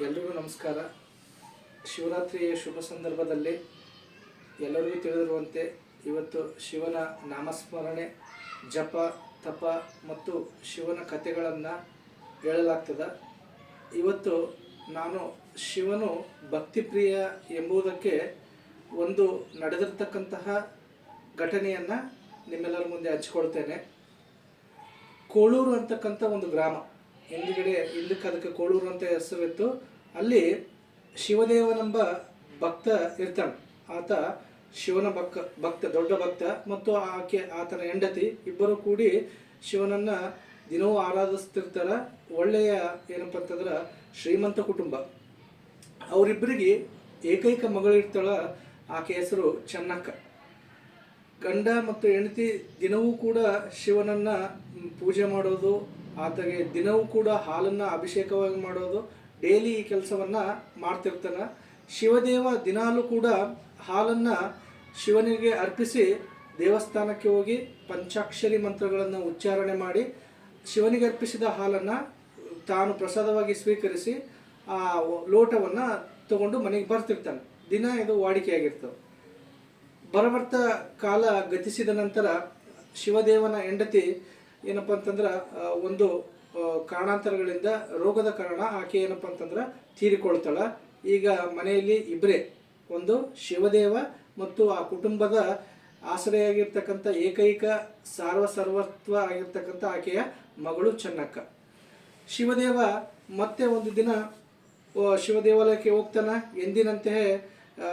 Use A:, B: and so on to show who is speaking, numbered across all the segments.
A: ಎಲ್ರಿಗೂ ನಮಸ್ಕಾರ. ಶಿವರಾತ್ರಿಯ ಶುಭ ಸಂದರ್ಭದಲ್ಲಿ ಎಲ್ಲರಿಗೂ ತಿಳಿದಿರುವಂತೆ ಇವತ್ತು ಶಿವನ ನಾಮಸ್ಮರಣೆ, ಜಪ, ತಪ ಮತ್ತು ಶಿವನ ಕಥೆಗಳನ್ನು ಹೇಳಲಾಗ್ತದೆ. ಇವತ್ತು ನಾನು ಶಿವನು ಭಕ್ತಿಪ್ರಿಯ ಎಂಬುದಕ್ಕೆ ಒಂದು ನಡೆದಿರ್ತಕ್ಕಂತಹ ಘಟನೆಯನ್ನು ನಿಮ್ಮೆಲ್ಲರ ಮುಂದೆ ಹಂಚ್ಕೊಳ್ತೇನೆ. ಕೋಳೂರು ಅಂತಕ್ಕಂಥ ಒಂದು ಗ್ರಾಮ. ಹಿಂದ್ಗಡೆ ಹಿಂದಕ್ಕೆ ಅದಕ್ಕೆ ಕೋಳೂರು ಅಂತ ಹೆಸರಿತ್ತು. ಅಲ್ಲಿ ಶಿವದೇವನೆಂಬ ಭಕ್ತ ಇರ್ತಾನೆ ಆತ ಶಿವನ ಭಕ್ತ ಭಕ್ತ, ದೊಡ್ಡ ಭಕ್ತ ಮತ್ತು ಆಕೆ, ಆತನ ಹೆಂಡತಿ ಇಬ್ಬರು ಕೂಡಿ ಶಿವನನ್ನ ದಿನವೂ ಆರಾಧಿಸ್ತಿರ್ತಾರ. ಒಳ್ಳೆಯ ಏನಪ್ಪ ಅಂತಂದ್ರೆ ಶ್ರೀಮಂತ ಕುಟುಂಬ. ಅವರಿಬ್ಬರಿಗೆ ಏಕೈಕ ಮಗಳಿರ್ತಾಳ ಆಕೆ ಹೆಸರು ಚೆನ್ನಕ್ಕ. ಗಂಡ ಮತ್ತು ಹೆಂಡತಿ ದಿನವೂ ಕೂಡ ಶಿವನನ್ನ ಪೂಜೆ ಮಾಡೋದು ಆತಗೆ ದಿನವೂ ಕೂಡ ಹಾಲನ್ನು ಅಭಿಷೇಕವಾಗಿ ಮಾಡೋದು, ಡೈಲಿ ಈ ಕೆಲಸವನ್ನ ಮಾಡ್ತಿರ್ತಾನೆ. ಶಿವದೇವ ದಿನಾಲೂ ಕೂಡ ಹಾಲನ್ನು ಶಿವನಿಗೆ ಅರ್ಪಿಸಿ ದೇವಸ್ಥಾನಕ್ಕೆ ಹೋಗಿ ಪಂಚಾಕ್ಷರಿ ಮಂತ್ರಗಳನ್ನು ಉಚ್ಚಾರಣೆ ಮಾಡಿ ಶಿವನಿಗೆ ಅರ್ಪಿಸಿದ ಹಾಲನ್ನು ತಾನು ಪ್ರಸಾದವಾಗಿ ಸ್ವೀಕರಿಸಿ ಆ ಲೋಟವನ್ನು ತಗೊಂಡು ಮನೆಗೆ ಬರ್ತಿರ್ತಾನೆ. ದಿನ ಇದು ವಾಡಿಕೆಯಾಗಿರ್ತವೆ ಬರಬರ್ತ ಕಾಲ ಗತಿಸಿದ ನಂತರ ಶಿವದೇವನ ಹೆಂಡತಿ ಏನಪ್ಪ ಅಂತಂದ್ರೆ ಒಂದು ಕಾರಣಾಂತರಗಳಿಂದ ರೋಗದ ಕಾರಣ ಆಕೆ ಏನಪ್ಪ ಅಂತಂದ್ರೆ ತೀರಿಕೊಳ್ತಾಳೆ. ಈಗ ಮನೆಯಲ್ಲಿ ಇಬ್ಬರೇ ಒಂದು ಶಿವದೇವ ಮತ್ತು ಆ ಕುಟುಂಬದ ಆಶ್ರಯಾಗಿರ್ತಕ್ಕಂಥ ಏಕೈಕ ಸಾರ್ವಸರ್ವತ್ವ ಆಗಿರ್ತಕ್ಕಂಥ ಆಕೆಯ ಮಗಳು ಚೆನ್ನಕ್ಕ. ಶಿವದೇವ ಮತ್ತೆ ಒಂದು ದಿನ ಶಿವದೇವಾಲಯಕ್ಕೆ ಶಿವ ದೇವಾಲಯಕ್ಕೆ ಹೋಗ್ತಾನ. ಎಂದಿನಂತೆ ಆ,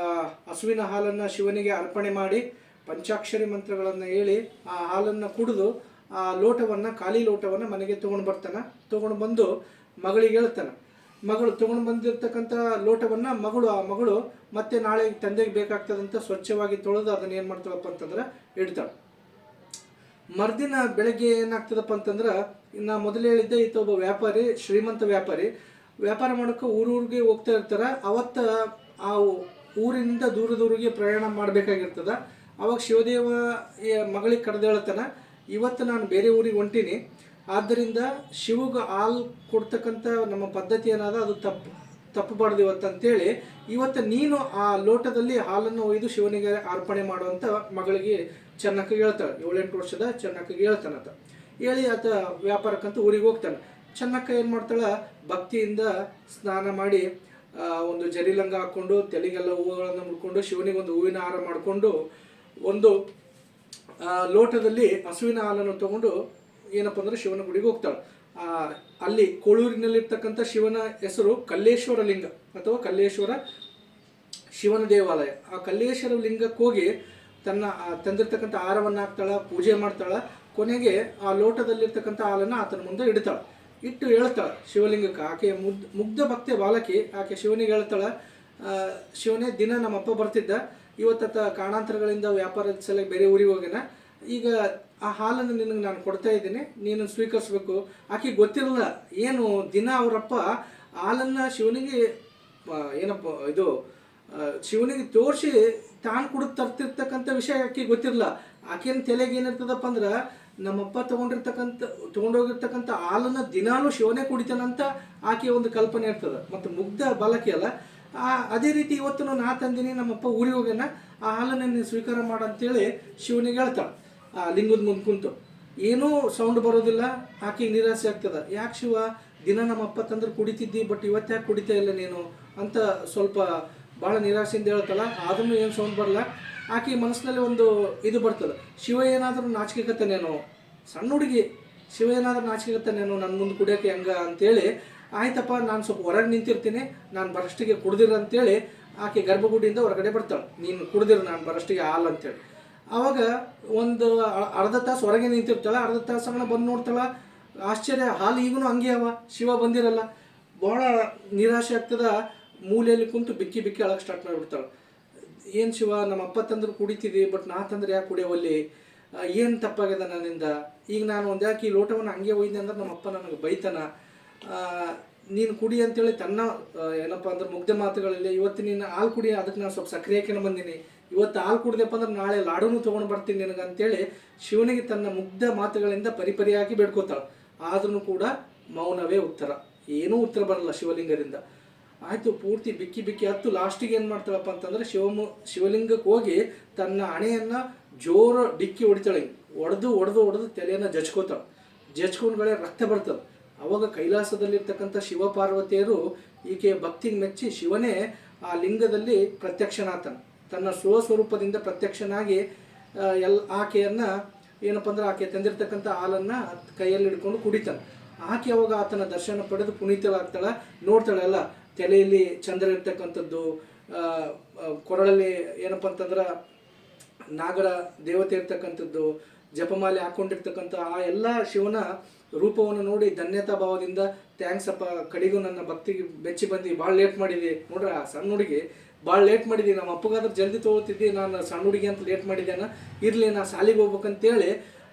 A: ಹಸುವಿನ ಹಾಲನ್ನು ಶಿವನಿಗೆ ಅರ್ಪಣೆ ಮಾಡಿ ಪಂಚಾಕ್ಷರಿ ಮಂತ್ರಗಳನ್ನು ಹೇಳಿ ಆ ಹಾಲನ್ನು ಕುಡಿದು ಆ ಲೋಟವನ್ನು, ಖಾಲಿ ಲೋಟವನ್ನು ಮನೆಗೆ ತೊಗೊಂಡು ಬರ್ತಾನೆ. ತೊಗೊಂಡು ಬಂದು ಮಗಳಿಗೆ ಹೇಳ್ತಾನೆ. ಮಗಳು ತೊಗೊಂಡು ಬಂದಿರತಕ್ಕಂಥ ಲೋಟವನ್ನು ಮಗಳು, ಆ ಮಗಳು ಮತ್ತೆ ನಾಳೆ ತಂದೆಗೆ ಬೇಕಾಗ್ತದಂತ ಸ್ವಚ್ಛವಾಗಿ ತೊಳೆದು ಅದನ್ನ ಏನು ಮಾಡ್ತಾಳಪ್ಪ ಅಂತಂದ್ರೆ ಇಡ್ತಾಳೆ. ಮರ್ದಿನ ಬೆಳಗ್ಗೆ ಏನಾಗ್ತದಪ್ಪ ಅಂತಂದ್ರೆ ನಾ ಮೊದಲೇ ಹೇಳಿದ್ದೆ, ಈತ ಒಬ್ಬ ವ್ಯಾಪಾರಿ, ಶ್ರೀಮಂತ ವ್ಯಾಪಾರಿ. ವ್ಯಾಪಾರ ಮಾಡೋಕೆ ಊರೂರಿಗೆ ಹೋಗ್ತಾ ಇರ್ತಾರೆ. ಅವತ್ತ ಆ ಊರಿನಿಂದ ದೂರ ದೂರಿಗೆ ಪ್ರಯಾಣ ಮಾಡಬೇಕಾಗಿರ್ತದ. ಅವಾಗ ಶಿವದೇವ ಮಗಳಿಗೆ ಕರೆದೇಳ್ತಾನೆ ಇವತ್ತು ನಾನು ಬೇರೆ ಊರಿಗೆ ಹೊಂಟೀನಿ. ಆದ್ದರಿಂದ ಶಿವಗೆ ಹಾಲು ಕೊಡ್ತಕ್ಕಂಥ ನಮ್ಮ ಪದ್ಧತಿ ಏನಾದ ಅದು ತಪ್ಪು, ತಪ್ಪಬಾರ್ದು ಇವತ್ತು ಅಂತೇಳಿ. ಇವತ್ತು ನೀನು ಆ ಲೋಟದಲ್ಲಿ ಹಾಲನ್ನು ಒಯ್ದು ಶಿವನಿಗೆ ಅರ್ಪಣೆ ಮಾಡುವಂಥ ಮಗಳಿಗೆ ಚೆನ್ನಕ್ಕೆ ಹೇಳ್ತಾಳೆ. ಏಳೆಂಟು ವರ್ಷದ ಚೆನ್ನಕ್ಕ ಹೇಳ್ತಾನಂತ ಹೇಳಿ ಆತ ವ್ಯಾಪಾರಕ್ಕಂತ ಊರಿಗೆ ಹೋಗ್ತಾನೆ. ಚೆನ್ನಕ್ಕ ಏನು ಮಾಡ್ತಾಳೆ? ಭಕ್ತಿಯಿಂದ ಸ್ನಾನ ಮಾಡಿ ಒಂದು ಜರಿಲಂಗ ಹಾಕ್ಕೊಂಡು ತಲೆಗೆಲ್ಲ ಹೂವುಗಳನ್ನು ಮುಡ್ಕೊಂಡು ಶಿವನಿಗೆ ಒಂದು ಹೂವಿನ ಹಾರ ಮಾಡಿಕೊಂಡು, ಒಂದು ಲೋಟದಲ್ಲಿ ಹಸುವಿನ ಹಾಲನ್ನು ತಗೊಂಡು ಏನಪ್ಪ ಅಂದ್ರೆ ಶಿವನ ಗುಡಿಗೆ ಹೋಗ್ತಾಳೆ. ಆ, ಅಲ್ಲಿ ಕೋಳೂರಿನಲ್ಲಿರ್ತಕ್ಕಂಥ ಶಿವನ ಹೆಸರು ಕಲ್ಲೇಶ್ವರ ಲಿಂಗ ಅಥವಾ ಕಲ್ಲೇಶ್ವರ ಶಿವನ ದೇವಾಲಯ. ಆ ಕಲ್ಲೇಶ್ವರ ಲಿಂಗಕ್ಕೆ ಹೋಗಿ ತನ್ನ ತಂದಿರ್ತಕ್ಕಂಥ ಆಹಾರವನ್ನು ಹಾಕ್ತಾಳ ಪೂಜೆ ಮಾಡ್ತಾಳ. ಕೊನೆಗೆ ಆ ಲೋಟದಲ್ಲಿರ್ತಕ್ಕಂಥ ಹಾಲನ್ನು ಆತನ ಮುಂದೆ ಇಡ್ತಾಳ. ಇಟ್ಟು ಹೇಳ್ತಾಳ ಶಿವಲಿಂಗಕ್ಕೆ. ಆಕೆ ಮುಗ್ಧ ಮುಗ್ಧ ಭಕ್ತಿ ಬಾಲಕಿ ಆಕೆ ಶಿವನಿಗೆ ಹೇಳ್ತಾಳ ಶಿವನೇ ದಿನ ನಮ್ಮಪ್ಪ ಬರ್ತಿದ್ದ. ಇವತ್ತ ಕಾರಣಾಂತರಗಳಿಂದ ವ್ಯಾಪಾರದ ಸಲ ಬೇರೆ ಊರಿಗೆ ಹೋಗಿನ ಈಗ ಆ ಹಾಲನ್ನು ನಿನಗೆ ನಾನು ಕೊಡ್ತಾ ಇದ್ದೀನಿ, ನೀನು ಸ್ವೀಕರಿಸ್ಬೇಕು. ಆಕೆ ಗೊತ್ತಿರಲ್ಲ ಏನು ದಿನ ಅವರಪ್ಪ ಹಾಲನ್ನು ಶಿವನಿಗೆ ಏನಪ್ಪ ಇದು ಶಿವನಿಗೆ ತೋರಿಸಿ ತಾನು ಕುಡಿದು ತರ್ತಿರ್ತಕ್ಕಂಥ ವಿಷಯ ಆಕೆ ಗೊತ್ತಿರಲ್ಲ. ಆಕೆನ ತಲೆಗೆ ಏನಿರ್ತದಪ್ಪ ಅಂದ್ರೆ, ನಮ್ಮಪ್ಪ ತೊಗೊಂಡಿರ್ತಕ್ಕಂಥ, ತೊಗೊಂಡೋಗಿರ್ತಕ್ಕಂಥ ಹಾಲನ್ನು ದಿನಾಲೂ ಶಿವನೇ ಕುಡಿತಾನಂತ ಆಕೆ ಒಂದು ಕಲ್ಪನೆ ಇರ್ತದೆ. ಮತ್ತು ಮುಗ್ಧ ಬಾಲಕಿ ಅಲ್ಲ. ಆ, ಅದೇ ರೀತಿ ಇವತ್ತು ನಾನು ನಾ ತಂದಿನಿ, ನಮ್ಮಪ್ಪ ಊರಿಗೆ ಹೋಗ್ಯಾನ, ಆ ಹಾಲನ್ನು ನೀನು ಸ್ವೀಕಾರ ಮಾಡು ಅಂತೇಳಿ ಶಿವನಿಗೆ ಹೇಳ್ತಾಳೆ. ಆ, ಲಿಂಗದ ಮುಂದೆ ಕುಂತು. ಏನೂ ಸೌಂಡ್ ಬರೋದಿಲ್ಲ ಆಕೆಗೆ ನಿರಾಸೆ ಆಗ್ತದೆ. ಯಾಕೆ ಶಿವ, ದಿನ ನಮ್ಮಪ್ಪ ತಂದ್ರೆ ಕುಡಿತಿದ್ದಿ ಬಟ್ ಇವತ್ತು ಯಾಕೆ ಕುಡಿತಾ ಇಲ್ಲ ನೀನು ಅಂತ ಸ್ವಲ್ಪ ಭಾಳ ನಿರಾಸೆಯಿಂದ ಹೇಳ್ತಲ್ಲ ಆದ್ರೂ ಏನು ಸೌಂಡ್ ಬರಲ್ಲ. ಆಕೆ ಮನಸ್ಸಿನಲ್ಲಿ ಒಂದು ಇದು ಬರ್ತದೆ. ಶಿವ ಏನಾದರೂ ನಾಚಿಕೆಗತ್ತಾನೇನೋ ಸಣ್ಣ ಹುಡುಗಿ, ಶಿವ ಏನಾದರೂ ನಾಚಿಕೆಗತ್ತಾನೇನೋ ನನ್ನ ಮುಂದೆ ಕುಡಿಯೋಕೆ ಹೆಂಗ ಅಂತೇಳಿ ಆಯ್ತಪ್ಪ, ನಾನು ಸ್ವಲ್ಪ ಹೊರಗೆ ನಿಂತಿರ್ತೀನಿ, ನಾನು ಬರಷ್ಟಿಗೆ ಕುಡ್ದಿರ ಅಂತೇಳಿ ಆಕೆ ಗರ್ಭಗುಡಿಯಿಂದ ಹೊರಗಡೆ ಬರ್ತಾಳೆ. ನೀನು ಕುಡ್ದಿರು, ನಾನು ಬರಷ್ಟಿಗೆ ಹಾಲು ಅಂತೇಳಿ. ಆವಾಗ ಒಂದು ಅರ್ಧ ತಾಸು ಹೊರಗೆ ನಿಂತಿರ್ತಾಳ, ಅರ್ಧ ತಾಸಂಗಳ ಬಂದು ನೋಡ್ತಾಳ. ಆಶ್ಚರ್ಯ, ಹಾಲು ಈಗೂ ಹಂಗೆ ಅವ, ಶಿವ ಬಂದಿರಲ್ಲ. ಭಾಳ ನಿರಾಶೆ ಆಗ್ತದ, ಮೂಲೆಯಲ್ಲಿ ಕುಂತು ಬಿಕ್ಕಿ ಬಿಕ್ಕಿ ಅಳಕ್ಕೆ ಸ್ಟಾರ್ಟ್ ಮಾಡಿಬಿಡ್ತಾಳೆ. ಏನು ಶಿವ, ನಮ್ಮ ಅಪ್ಪ ತಂದ್ರೆ ಕುಡಿತೀವಿ ಬಟ್ ನಾ ತಂದ್ರೆ ಯಾಕೆ ಕುಡಿಯೋವಲ್ಲಿ ಏನು ತಪ್ಪಾಗ್ಯದ ನನ್ನಿಂದ? ಈಗ ನಾನು ಒಂದು ಯಾಕೆ ಈ ಲೋಟವನ್ನು ಹಂಗೆ ಒಯ್ದೆ ಅಂದ್ರೆ ನಮ್ಮ ಅಪ್ಪ ನನಗೆ ಬೈತಾನ? ನೀನು ಕುಡಿ ಅಂತೇಳಿ ತನ್ನ ಏನಪ್ಪ ಅಂದ್ರೆ ಮುಗ್ಧ ಮಾತುಗಳಲ್ಲಿ. ಇವತ್ತು ನೀನು ಹಾಲು ಕುಡಿ, ಅದಕ್ಕೆ ನಾನು ಸ್ವಲ್ಪ ಸಕ್ರಿಯ ಹಾಕಿನ ಬಂದೀನಿ. ಇವತ್ತು ಹಾಲು ಕುಡ್ದೆಪ್ಪ ಅಂದ್ರೆ ನಾಳೆ ಲಾಡೂನು ತೊಗೊಂಡು ಬರ್ತೀನಿ ನಿನಗೆ ಅಂತೇಳಿ ಶಿವನಿಗೆ ತನ್ನ ಮುಗ್ಧ ಮಾತುಗಳಿಂದ ಪರಿಪರಿಯಾಗಿ ಬೇಡ್ಕೋತಾಳೆ. ಆದ್ರೂ ಕೂಡ ಮೌನವೇ ಉತ್ತರ. ಏನೂ ಉತ್ತರ ಬರಲ್ಲ ಶಿವಲಿಂಗದಿಂದ ಆಯ್ತು, ಪೂರ್ತಿ ಬಿಕ್ಕಿ ಬಿಕ್ಕಿ ಹತ್ತು ಲಾಸ್ಟಿಗೆ ಏನು ಮಾಡ್ತಾಳಪ್ಪ ಅಂತಂದ್ರೆ ಶಿವಮು ಶಿವಲಿಂಗಕ್ಕೆ ಹೋಗಿ ತನ್ನ ಹಣೆಯನ್ನು ಜೋರು ಡಿಕ್ಕಿ ಹೊಡಿತಾಳೆ. ಒಡೆದು ಒಡೆದು ಒಡೆದು ತಲೆಯನ್ನ ಜಚ್ಕೋತಾಳೆ. ಜಚ್ಕೊಂಡ್ಗಳೇ ರಕ್ತ ಬರ್ತದೆ. ಅವಾಗ ಕೈಲಾಸದಲ್ಲಿರ್ತಕ್ಕಂಥ ಶಿವ ಪಾರ್ವತಿಯರು ಈಕೆ ಭಕ್ತಿಗೆ ಮೆಚ್ಚಿ ಶಿವನೇ ಆ ಲಿಂಗದಲ್ಲಿ ಪ್ರತ್ಯಕ್ಷನಾತನ. ತನ್ನ ಸ್ವಸ್ವರೂಪದಿಂದ ಪ್ರತ್ಯಕ್ಷನಾಗಿ ಎಲ್, ಆಕೆಯನ್ನ ಏನಪ್ಪ ಅಂದ್ರೆ ಆಕೆ ತಂದಿರ್ತಕ್ಕಂಥ ಹಾಲನ್ನು ಕೈಯಲ್ಲಿ ಹಿಡ್ಕೊಂಡು ಕುಡಿತಾನೆ. ಆಕೆ ಅವಾಗ ಆತನ ದರ್ಶನ ಪಡೆದು ಪುನೀತವಾಗ್ತಾಳೆ, ನೋಡ್ತಾಳೆ, ಅಲ್ಲ, ತಲೆಯಲ್ಲಿ ಚಂದ್ರ ಇರ್ತಕ್ಕಂಥದ್ದು ಕೊರಳಲ್ಲಿ ಏನಪ್ಪ ಅಂತಂದ್ರೆ ನಾಗರ ದೇವತೆ ಇರ್ತಕ್ಕಂಥದ್ದು, ಜಪಮಾಲೆ ಹಾಕೊಂಡಿರ್ತಕ್ಕಂಥ ಆ ಎಲ್ಲ ಶಿವನ ರೂಪವನ್ನು ನೋಡಿ ಧನ್ಯತಾ ಭಾವದಿಂದ ಥ್ಯಾಂಕ್ಸ್ ಅಪ್ಪ, ಕಡೆಗೂ ನನ್ನ ಭಕ್ತಿಗೆ ಬೆಚ್ಚಿ ಬಂದು. ಭಾಳ ಲೇಟ್ ಮಾಡಿದೆ. ನೋಡ್ರ, ಸಣ್ಣ ಹುಡುಗಿ ಭಾಳ ಲೇಟ್ ಮಾಡಿದ್ದೆ ನಮ್ಮ ಅಪ್ಪಗಾದ್ರೆ ಜಲ್ದಿ ತೊಗೊಳ್ತಿದ್ದೆ. ನಾನು ಸಣ್ಣ ಹುಡುಗಿ ಅಂತ ಲೇಟ್ ಮಾಡಿದ್ದೇನ ಇರಲಿ, ನಾ ಸಾಲಿಗೆ ಹೋಗ್ಬೇಕಂತೇಳಿ,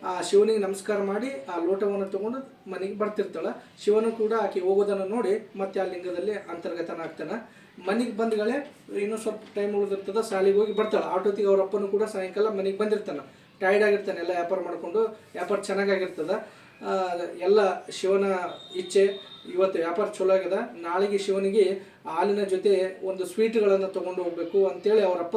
A: ಆ ಶಿವನಿಗೆ ನಮಸ್ಕಾರ ಮಾಡಿ, ಆ ಲೋಟವನ್ನು ತೊಗೊಂಡು ಮನೆಗೆ ಬರ್ತಿರ್ತಾಳೆ. ಶಿವನು ಕೂಡ ಆಕೆ ಹೋಗೋದನ್ನು ನೋಡಿ ಮತ್ತೆ ಆ ಲಿಂಗದಲ್ಲಿ ಅಂತರ್ಗತನಾಗ್ತಾನ ಮನೆಗೆ ಬಂದ್ಗಳೇ ಇನ್ನೂ ಸ್ವಲ್ಪ ಟೈಮ್ ಉಳಿದಿರ್ತದ, ಶಾಲೆಗೆ ಹೋಗಿ ಬರ್ತಾಳೆ. ಆಟೋತಿಗೆ ಅವ್ರ ಅಪ್ಪನೂ ಕೂಡ ಸಾಯಂಕಾಲ ಮನೆಗೆ ಬಂದಿರ್ತಾನೆ. ಟೈರ್ಡ್ ಆಗಿರ್ತಾನೆ, ಎಲ್ಲ ವ್ಯಾಪಾರ ಮಾಡಿಕೊಂಡು. ವ್ಯಾಪಾರ ಚೆನ್ನಾಗಾಗಿರ್ತದೆ ಎಲ್ಲ ಶಿವನ ಇಚ್ಛೆ ಇವತ್ತು ವ್ಯಾಪಾರ ಚಲೋ ಆಗ್ಯದ ನಾಳೆಗೆ ಶಿವನಿಗೆ ಹಾಲಿನ ಜೊತೆ ಒಂದು ಸ್ವೀಟ್ಗಳನ್ನು ತೊಗೊಂಡು ಹೋಗ್ಬೇಕು ಅಂತೇಳಿ ಅವರಪ್ಪ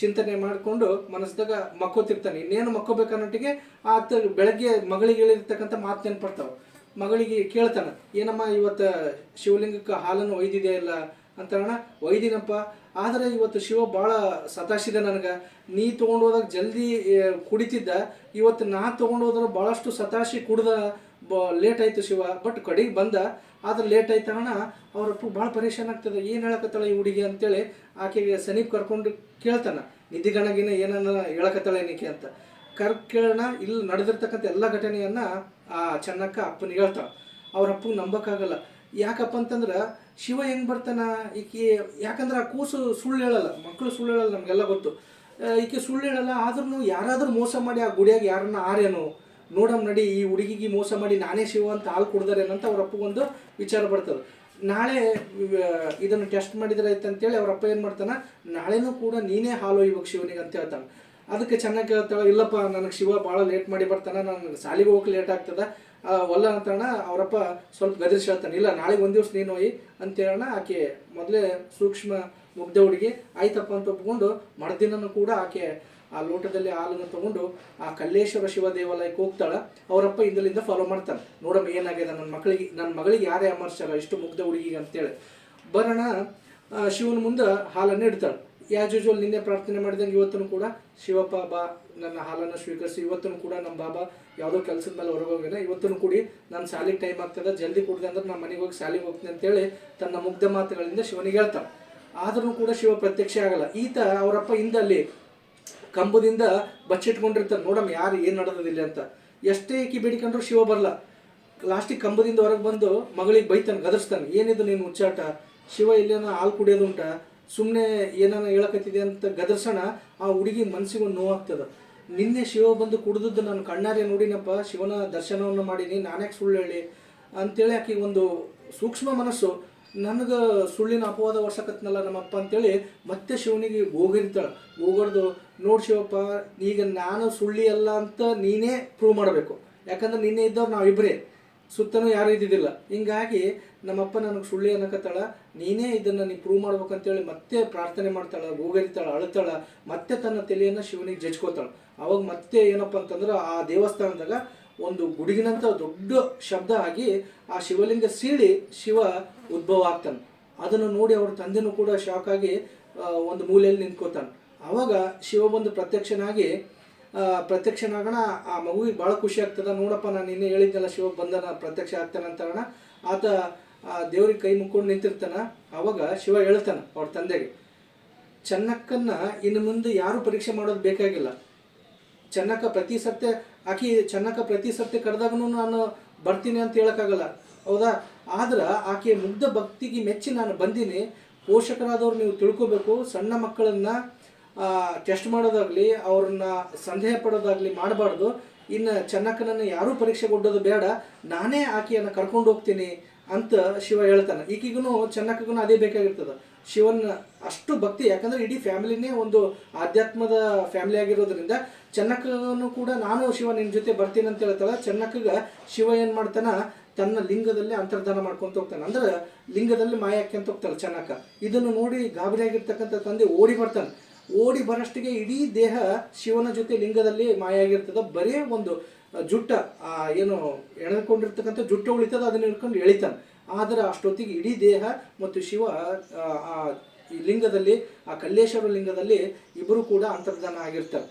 A: ಚಿಂತನೆ ಮಾಡಿಕೊಂಡು ಮನಸ್ದಾಗ ಮಕ್ಕೋತಿರ್ತಾನೆ. ಇನ್ನೇನು ಮಕ್ಕೋಬೇಕನ್ನೊಟ್ಟಿಗೆ ಆತ ಬೆಳಗ್ಗೆ ಮಗಳಿಗೆ ಹೇಳಿರ್ತಕ್ಕಂಥ ಮಾತು ನೆನ್ಪಡ್ತಾವೆ. ಮಗಳಿಗೆ ಕೇಳ್ತಾನೆ, ಏನಮ್ಮ ಇವತ್ತು ಶಿವಲಿಂಗಕ್ಕೆ ಹಾಲನ್ನು ಒಯ್ದಿದೆಯಾ ಇಲ್ಲ? ಅಂತ ಒಯ್ದಿನಪ್ಪ ಆದರೆ ಇವತ್ತು ಶಿವ ಭಾಳ ಸತಾಶಿದ ನನಗೆ. ನೀ ತೊಗೊಂಡು ಹೋದಾಗ ಜಲ್ದಿ ಕುಡಿತಿದ್ದ. ಇವತ್ತು ನಾ ತೊಗೊಂಡು ಹೋದ್ರೆ ಭಾಳಷ್ಟು ಸತಾಶಿ ಕುಡ್ದ, ಬ, ಲೇಟ್ ಆಯ್ತು ಶಿವ. ಬಟ್ ಕಡೆಗೆ ಬಂದ. ಆದ್ರೆ ಲೇಟ್ ಆಯ್ತು ಅಣ್ಣ. ಅವರಪ್ಪ ಭಾಳ ಪರೇಷಾನ್ ಆಗ್ತದೆ. ಏನು ಹೇಳಕತ್ತಾಳೆ ಈ ಹುಡುಗಿ ಅಂತೇಳಿ ಆಕೆಗೆ ಸನೀಪ್ ಕರ್ಕೊಂಡು ಕೇಳ್ತಾನ. ನಿಧಿಗಣಗಿನ ಏನನ್ನ ಹೇಳಕತ್ತಾಳೆ ಏನಕ್ಕೆ ಅಂತ. ಕರ್ ಕೇಳೋಣ ಇಲ್ಲಿ ನಡೆದಿರ್ತಕ್ಕಂಥ ಎಲ್ಲ ಘಟನೆಯನ್ನ ಆ ಚೆನ್ನಕ್ಕ ಅಪ್ಪನಿಗೆ ಹೇಳ್ತಾಳೆ. ಅವ್ರ ಅಪ್ಪಗೆ ನಂಬಕ್ಕಾಗಲ್ಲ. ಯಾಕಪ್ಪ ಅಂತಂದ್ರೆ ಶಿವ ಹೆಂಗ್ ಬರ್ತಾನ? ಈಕೆ ಯಾಕಂದ್ರೆ ಆ ಕೂಸು ಸುಳ್ಳು ಹೇಳಲ್ಲ ಮಕ್ಕಳು ಸುಳ್ಳು ಹೇಳಲ್ಲ ನಮಗೆಲ್ಲ ಗೊತ್ತು. ಈಕೆ ಸುಳ್ಳು ಹೇಳಲ್ಲ ಆದ್ರೂ ಯಾರಾದರೂ ಮೋಸ ಮಾಡಿ ಆ ಗುಡಿಯಾಗ ಯಾರನ್ನ ಆರೇನೋ ನೋಡಮ್ ನಡಿ, ಈ ಹುಡುಗಿಗೆ ಮೋಸ ಮಾಡಿ ನಾನೇ ಶಿವ ಅಂತ ಹಾಲು ಕುಡ್ದಾರೇನಂತ ಅವ್ರ ಅಪ್ಪಗೊಂದು ವಿಚಾರ ಬರ್ತದೆ. ನಾಳೆ ಇದನ್ನು ಟೆಸ್ಟ್ ಮಾಡಿದ್ರೆ ಅಂತೇಳಿ ಅವ್ರ ಅಪ್ಪ ಏನು ಮಾಡ್ತಾನೆ, ನಾಳೆನೂ ಕೂಡ ನೀನೇ ಹಾಲು ಇವಾಗ ಶಿವನಿಗೆ ಅಂತ ಹೇಳ್ತಾನೆ. ಅದಕ್ಕೆ ಚೆನ್ನಾಗಿ ಕೇಳ್ತಾಳೆ, ಇಲ್ಲಪ್ಪ, ನನಗೆ ಶಿವ ಭಾಳ ಲೇಟ್ ಮಾಡಿ ಬರ್ತಾನೆ, ನಾನು ಶಾಲೆಗೆ ಹೋಗಕ್ಕೆ ಲೇಟ್ ಆಗ್ತದ. ಒಲ್ಲ ಅಂತಣ್ಣ ಅವರಪ್ಪ, ಸ್ವಲ್ಪ ಗದರಿಸಿ ಹೇಳ್ತಾನೆ, ಇಲ್ಲ, ನಾಳೆಗೆ ಒಂದು ದಿವಸ ನೀನು ಹೋಯಿ ಅಂತ ಹೇಳೋಣ ಆಕೆ ಮೊದಲೇ ಸೂಕ್ಷ್ಮ ಮುಗ್ಧ ಹುಡುಗಿ, ಆಯ್ತಪ್ಪ, ಅಂತ ಒಪ್ಕೊಂಡು, ಮರುದಿನನೂ ಕೂಡ ಆಕೆ ಆ ಲೋಟದಲ್ಲಿ ಹಾಲನ್ನು ತಗೊಂಡು ಆ ಕಲ್ಲೇಶ್ವರ ಶಿವ ದೇವಾಲಯಕ್ಕೆ ಹೋಗ್ತಾಳೆ. ಅವರಪ್ಪ ಇಂದಲಿಂದ ಫಾಲೋ ಮಾಡ್ತಾನೆ. ನೋಡಮ್ಮ, ಏನಾಗಿದೆ? ನನ್ನ ಮಕ್ಕಳಿಗೆ ನನ್ನ ಮಗಳಿಗೆ ಯಾರೇ ಅಮರ್ಸ್ಯಾರ, ಇಷ್ಟು ಮುಗ್ಧ ಹುಡುಗಿಗೆ ಅಂತೇಳಿ. ಬರೋಣ ಶಿವನ ಮುಂದೆ ಹಾಲನ್ನು ಇಡ್ತಾಳೆ. ಯಾಸ್ ಯೂಶುವಲ್ ನಿನ್ನೆ ಪ್ರಾರ್ಥನೆ ಮಾಡಿದಂಗೆ ಇವತ್ತೂ ಕೂಡ ಶಿವಪ್ಪ ಬಾ, ನನ್ನ ಹಾಲನ್ನು ಸ್ವೀಕರಿಸಿ. ಇವತ್ತೂ ಕೂಡ ನಮ್ಮ ಬಾಬಾ ಯಾವುದೋ ಕೆಲಸದ ಮೇಲೆ ಹೊರಗೆ ಇವತ್ತನ್ನು ಇವತ್ತೂ ಕೂಡಿ ನನ್ನ ಶಾಲೆಗೆ ಟೈಮ್ ಆಗ್ತದೆ. ಜಲ್ದಿ ಕುಡ್ದೆ ಅಂದ್ರೆ ನಾನು ಮನೆಗೆ ಹೋಗಿ ಶಾಲೆಗೆ ಹೋಗ್ತೀನಿ ಅಂತೇಳಿ ತನ್ನ ಮುಗ್ಧ ಮಾತುಗಳಿಂದ ಶಿವನಿಗೆ ಹೇಳ್ತಾನೆ. ಆದರೂ ಕೂಡ ಶಿವ ಪ್ರತ್ಯಕ್ಷ ಆಗಲ್ಲ. ಈತ ಅವರಪ್ಪ ಹಿಂದಲ್ಲಿ ಕಂಬದಿಂದ ಬಚ್ಚಿಟ್ಕೊಂಡಿರ್ತಾರೆ ನೋಡಮ್ಮ, ಯಾರು, ಏನು ನಡೆದಿಲ್ಲ ಅಂತ. ಎಷ್ಟೇ ಈಕಿ ಬೇಡಿಕೊಂಡ್ರು ಶಿವ ಬರಲ್ಲ ಲಾಸ್ಟಿಗೆ ಕಂಬದಿಂದ ಹೊರಗೆ ಬಂದು ಮಗಳಿಗೆ ಬೈತಾನೆ, ಗದರ್ಸ್ತಾನೆ. ಏನಿದು ನೀನು ಉಚ್ಚಾಟ ಶಿವ ಇಲ್ಲೇನೋ ಹಾಲು ಕುಡಿಯೋದುಂಟ ಸುಮ್ಮನೆ ಏನಾನ ಹೇಳಕತ್ತಿದೆ ಅಂತ ಗದರ್ಸೋಣ ಆ ಹುಡುಗಿ ಮನಸ್ಸಿಗೆ ಒಂದು ನೋವಾಗ್ತದೆ. ನಿನ್ನೆ ಶಿವ ಬಂದು ಕುಡಿದದ್ದು ನಾನು ಕಣ್ಣಾರೆ ನೋಡಿನಪ್ಪ, ಶಿವನ ದರ್ಶನವನ್ನು ಮಾಡೀನಿ ನಾನ್ಯಾಕೆ ಸುಳ್ಳು ಹೇಳಿ? ಅಂತೇಳಿ ಆಕೆ ಒಂದು ಸೂಕ್ಷ್ಮ ಮನಸ್ಸು, ನನಗೆ ಸುಳ್ಳಿನ ಅಪವಾದ ವರ್ಷಕತ್ನಲ್ಲ ನಮ್ಮಪ್ಪ ಅಂತೇಳಿ ಮತ್ತೆ ಶಿವನಿಗೆ ಹೋಗಿರ್ತಾಳೆ ಹೋಗೋದು ನೋಡಿ ಶಿವಪ್ಪ, ಈಗ ನಾನು ಸುಳ್ಳಿ ಅಲ್ಲ ಅಂತ ನೀನೇ ಪ್ರೂವ್ ಮಾಡಬೇಕು. ಯಾಕಂದ್ರೆ ನಿನ್ನೆ ಇದ್ದವ್ರು ನಾವಿಬ್ಬರೇ ಸುತ್ತನೂ ಯಾರು ಇದ್ದಿದ್ದಿಲ್ಲ. ಹಿಂಗಾಗಿ ನಮ್ಮಪ್ಪ ನನಗೆ ಸುಳ್ಳಿ ಅನ್ನಕತ್ತಾಳ. ನೀನೇ ಇದನ್ನು ನೀ ಪ್ರೂವ್ ಮಾಡ್ಬೇಕಂತೇಳಿ ಮತ್ತೆ ಪ್ರಾರ್ಥನೆ ಮಾಡ್ತಾಳ, ಗೂಗರಿತಾಳ, ಅಳ್ತಾಳೆ, ಮತ್ತೆ ತನ್ನ ತಲೆಯನ್ನು ಶಿವನಿಗೆ ಜಜ್ಕೋತಾಳ. ಅವಾಗ ಮತ್ತೆ ಏನಪ್ಪ ಅಂತಂದ್ರೆ ಆ ದೇವಸ್ಥಾನದಾಗ ಒಂದು ಗುಡುಗಿನಂತ ದೊಡ್ಡ ಶಬ್ದ ಆಗಿ ಆ ಶಿವಲಿಂಗ ಸೀಳಿ ಶಿವ ಉದ್ಭವ ಆಗ್ತಾನೆ. ಅದನ್ನು ನೋಡಿ ಅವ್ರ ತಂದೆನೂ ಕೂಡ ಶಾಕ್ ಆಗಿ ಒಂದು ಮೂಲೆಯಲ್ಲಿ ನಿಂತ್ಕೋತಾನೆ. ಅವಾಗ ಶಿವ ಬಂದು ಪ್ರತ್ಯಕ್ಷನಾಗಿ ಪ್ರತ್ಯಕ್ಷನಾಗೋಣ ಆ ಮಗುವಿಗೆ ಭಾಳ ಖುಷಿ ಆಗ್ತದ. ನೋಡಪ್ಪ, ನಾನು ನಿನ್ನೆ ಹೇಳಿದ್ದೆಲ್ಲ ಶಿವ ಬಂದನ, ಪ್ರತ್ಯಕ್ಷ ಆಗ್ತಾನೆ ಆತ, ಆ, ದೇವ್ರಿಗೆ ಕೈ ಮುಕ್ಕೊಂಡು ನಿಂತಿರ್ತಾನ. ಅವಾಗ ಶಿವ ಹೇಳ್ತಾನೆ ಅವ್ರ ತಂದೆಗೆ, ಚೆನ್ನಕ್ಕನ್ನ ಇನ್ನು ಮುಂದೆ ಯಾರು ಪರೀಕ್ಷೆ ಮಾಡೋದು ಬೇಕಾಗಿಲ್ಲ. ಚೆನ್ನಕ್ಕ ಪ್ರತಿ ಸತ್ಯ, ಆಕಿ ಚೆನ್ನಕ್ಕ ಪ್ರತಿ ಸತ್ಯ ಕರೆದಾಗೂ ನಾನು ಬರ್ತೀನಿ ಅಂತ ಹೇಳೋಕ್ಕಾಗಲ್ಲ. ಹೌದಾ? ಆದ್ರೆ ಆಕೆ ಮುಗ್ಧ ಭಕ್ತಿಗೆ ಮೆಚ್ಚಿ ನಾನು ಬಂದೀನಿ. ಪೋಷಕರಾದವ್ರು ನೀವು ತಿಳ್ಕೊಬೇಕು. ಸಣ್ಣ ಮಕ್ಕಳನ್ನ ಟೆಸ್ಟ್ ಮಾಡೋದಾಗಲಿ, ಅವ್ರನ್ನ ಸಂದೇಹ ಪಡೋದಾಗಲಿ ಮಾಡಬಾರ್ದು. ಇನ್ನು ಚೆನ್ನಕ್ಕನನ್ನು ಯಾರೂ ಪರೀಕ್ಷೆ ಕೊಡೋದು ಬೇಡ. ನಾನೇ ಆಕೆಯನ್ನು ಕರ್ಕೊಂಡು ಹೋಗ್ತೀನಿ ಅಂತ ಶಿವ ಹೇಳ್ತಾನೆ. ಈಕಿಗೂ ಚೆನ್ನಕ್ಕಗೂ ಅದೇ ಬೇಕಾಗಿರ್ತದೆ. ಶಿವನ ಅಷ್ಟು ಭಕ್ತಿ, ಯಾಕಂದ್ರೆ ಇಡೀ ಫ್ಯಾಮಿಲಿನೇ ಒಂದು ಆಧ್ಯಾತ್ಮದ ಫ್ಯಾಮಿಲಿ ಆಗಿರೋದ್ರಿಂದ ಚೆನ್ನಕ್ಕನು ಕೂಡ ನಾನು ಶಿವ ನಿನ್ನ ಜೊತೆ ಬರ್ತೀನಿ ಅಂತ ಹೇಳ್ತಾಳೆ. ಚೆನ್ನಕ್ಕಗ ಶಿವ ಏನು ಮಾಡ್ತಾನೆ? ತನ್ನ ಲಿಂಗದಲ್ಲಿ ಅಂತರ್ಧಾನ ಮಾಡ್ಕೊಂತ ಹೋಗ್ತಾನೆ. ಅಂದ್ರೆ ಲಿಂಗದಲ್ಲಿ ಮಾಯ ಅಂತ ಹೋಗ್ತಾಳೆ ಚೆನ್ನಕ್ಕ. ಇದನ್ನು ನೋಡಿ ಗಾಬರಿ ಆಗಿರ್ತಕ್ಕಂಥ ತಂದೆ ಓಡಿ ಬರ್ತಾನೆ. ಓಡಿ ಬರಷ್ಟಿಗೆ ಇಡೀ ದೇಹ ಶಿವನ ಜೊತೆ ಲಿಂಗದಲ್ಲಿ ಮಾಯಾಗಿರ್ತದೆ. ಬರೀ ಒಂದು ಜುಟ್ಟ ಏನು ಎಳೆದುಕೊಂಡಿರ್ತಕ್ಕಂಥ ಜುಟ್ಟ ಉಳಿತದ ಅದನ್ನ ಹಿಡ್ಕೊಂಡು ಎಳಿತಾನೆ. ಆದ್ರೆ ಅಷ್ಟೊತ್ತಿಗೆ ಇಡೀ ದೇಹ ಮತ್ತು ಶಿವ ಆ, ಲಿಂಗದಲ್ಲಿ ಆ ಕಲ್ಲೇಶ್ವರ ಲಿಂಗದಲ್ಲಿ ಇಬ್ಬರು ಕೂಡ ಅಂತರ್ಧಾನ ಆಗಿರ್ತಾರೆ.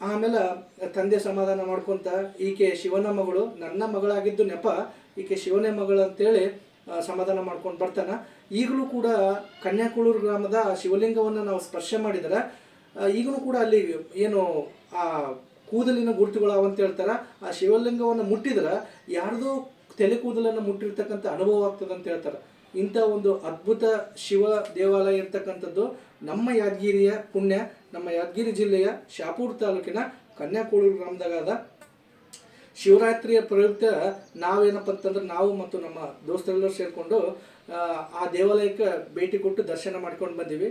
A: ಆಮೇಲೆ ತಂದೆ ಸಮಾಧಾನ ಮಾಡ್ಕೊಂತ ಈಕೆ ಶಿವನ ಮಗಳು ನನ್ನ ಮಗಳಾಗಿದ್ದು ನೆಪ ಈಕೆ ಶಿವನೇ ಮಗಳು ಅಂತೇಳಿ ಸಮಾಧಾನ ಮಾಡ್ಕೊಂಡು ಬರ್ತಾನ. ಈಗಲೂ ಕೂಡ ಕನ್ಯಾಕುಳೂರು ಗ್ರಾಮದ ಶಿವಲಿಂಗವನ್ನು ನಾವು ಸ್ಪರ್ಶ ಮಾಡಿದರೆ ಈಗಲೂ ಕೂಡ ಅಲ್ಲಿ ಏನು, ಆ, ಕೂದಲಿನ ಗುರುತುಗಳು ಅಂತ ಹೇಳ್ತಾರೆ, ಆ ಶಿವಲಿಂಗವನ್ನು ಮುಟ್ಟಿದ್ರೆ ಯಾರ್ದೋ ತಲೆ ಕೂದಲನ್ನು ಮುಟ್ಟಿರ್ತಕ್ಕಂಥ ಅನುಭವ ಆಗ್ತದೆ ಅಂತ ಹೇಳ್ತಾರೆ. ಇಂಥ ಒಂದು ಅದ್ಭುತ ಶಿವ ದೇವಾಲಯ ಇರ್ತಕ್ಕಂಥದ್ದು ನಮ್ಮ ಯಾದಗಿರಿಯ ಪುಣ್ಯ, ನಮ್ಮ ಯಾದಗಿರಿ ಜಿಲ್ಲೆಯ ಶಾಪೂರ್ ತಾಲೂಕಿನ ಕನ್ಯಾಕುಳೂರು ಗ್ರಾಮದಾಗದ ಶಿವರಾತ್ರಿಯ ಪ್ರಯುಕ್ತ ನಾವೇನಪ್ಪ ಅಂತಂದ್ರೆ ನಾವು ಮತ್ತು ನಮ್ಮ ದೋಸ್ತರೆಲ್ಲರೂ ಸೇರಿಕೊಂಡು ಆ ದೇವಾಲಯಕ್ಕೆ ಭೇಟಿ ಕೊಟ್ಟು ದರ್ಶನ ಮಾಡ್ಕೊಂಡು ಬಂದೀವಿ.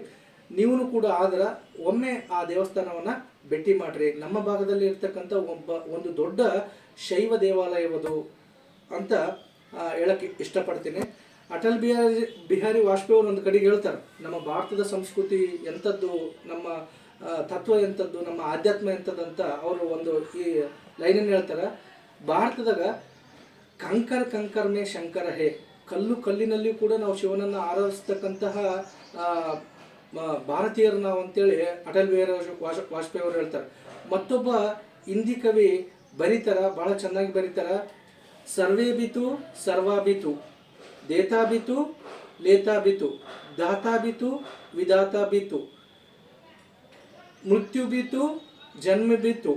A: ನೀವು ಕೂಡ ಆದ್ರೆ ಒಮ್ಮೆ ಆ ದೇವಸ್ಥಾನವನ್ನು ಭೇಟಿ ಮಾಡ್ರಿ. ನಮ್ಮ ಭಾಗದಲ್ಲಿ ಇರ್ತಕ್ಕಂಥ ಒಬ್ಬ, ಒಂದು ದೊಡ್ಡ ಶೈವ ದೇವಾಲಯವದು ಅಂತ ಹೇಳಕ್ಕೆ ಇಷ್ಟಪಡ್ತೀನಿ. ಅಟಲ್ ಬಿಹಾರಿ ಬಿಹಾರಿ ವಾಜಪೇಯಿ ಅವರು ಒಂದು ಕಡೆಗೆ ಹೇಳ್ತಾರೆ, ನಮ್ಮ ಭಾರತದ ಸಂಸ್ಕೃತಿ ಎಂಥದ್ದು, ನಮ್ಮ ತತ್ವ ಎಂಥದ್ದು, ನಮ್ಮ ಆಧ್ಯಾತ್ಮ ಎಂಥದ್ದು ಅಂತ ಅವರು ಒಂದು ಈ ಲೈನನ್ನು ಹೇಳ್ತಾರೆ. ಭಾರತದಾಗ ಕಂಕರ್ ಕಂಕರ್ ಮೇ ಶಂಕರ ಹೇ ಕಲ್ಲು ಕಲ್ಲಿನಲ್ಲಿ ಕೂಡ ನಾವು ಶಿವನನ್ನು ಆರಾಧಿಸ್ತಕ್ಕಂತಹ ಭಾರತೀಯರು ನಾವು ಅಂತೇಳಿ ಅಟಲ್ ಬಿಹಾರಿ ವಾಜ ವಾಜಪೇಯಿ ಅವರು ಹೇಳ್ತಾರೆ. ಮತ್ತೊಬ್ಬ ಹಿಂದಿ ಕವಿ ಬರೀತಾರ ಭಾಳ ಚೆನ್ನಾಗಿ ಬರೀತಾರ. ಸರ್ವೇ ಬಿತು ಸರ್ವಾ ಬಿತು ದೇತಾ ಬಿತು ಲೇತಾ ಬಿತು ದಾತಾ ಬಿತು ವಿಧಾತ ಬಿತು ಮೃತ್ಯು ಬಿತು ಜನ್ಮ ಬಿತು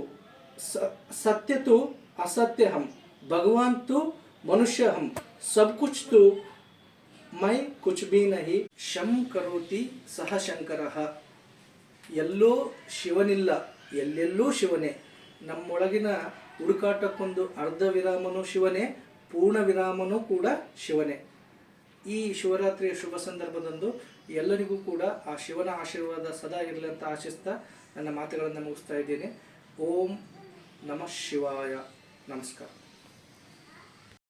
A: ಸತ್ಯತು ಅಸತ್ಯ ಹಂ ಭಗವಂತು तो असत्य हम भगवान तो मनुष्य हम सब कुछ तो मैं कुछ भी नहीं ಶಂ ಕರೋತಿ ಸಹ ಶಂಕರಃ ಎಲ್ಲೋ ಶಿವನಿಲ್ಲ ಎಲ್ಲೆಲ್ಲೂ ಶಿವನೇ ನಮ್ಮೊಳಗಿನ ಹುಡುಕಾಟಕ್ಕೊಂದು ಅರ್ಧ ವಿರಾಮನೂ ಶಿವನೇ ಪೂರ್ಣ ವಿರಾಮನೂ ಕೂಡ ಶಿವನೇ ಈ ಶಿವರಾತ್ರಿಯ ಶುಭ ಸಂದರ್ಭದಂದು ಎಲ್ಲರಿಗೂ ಕೂಡ ಆ ಶಿವನ ಆಶೀರ್ವಾದ ಸದಾ ಇರಲಿ ಅಂತ ಆಶಿಸ್ತಾ ನನ್ನ ಮಾತುಗಳನ್ನು ಮುಗಿಸ್ತಾ ಇದ್ದೇನೆ ಓಂ ನಮಃ ಶಿವಾಯ ನಮಸ್ಕಾರ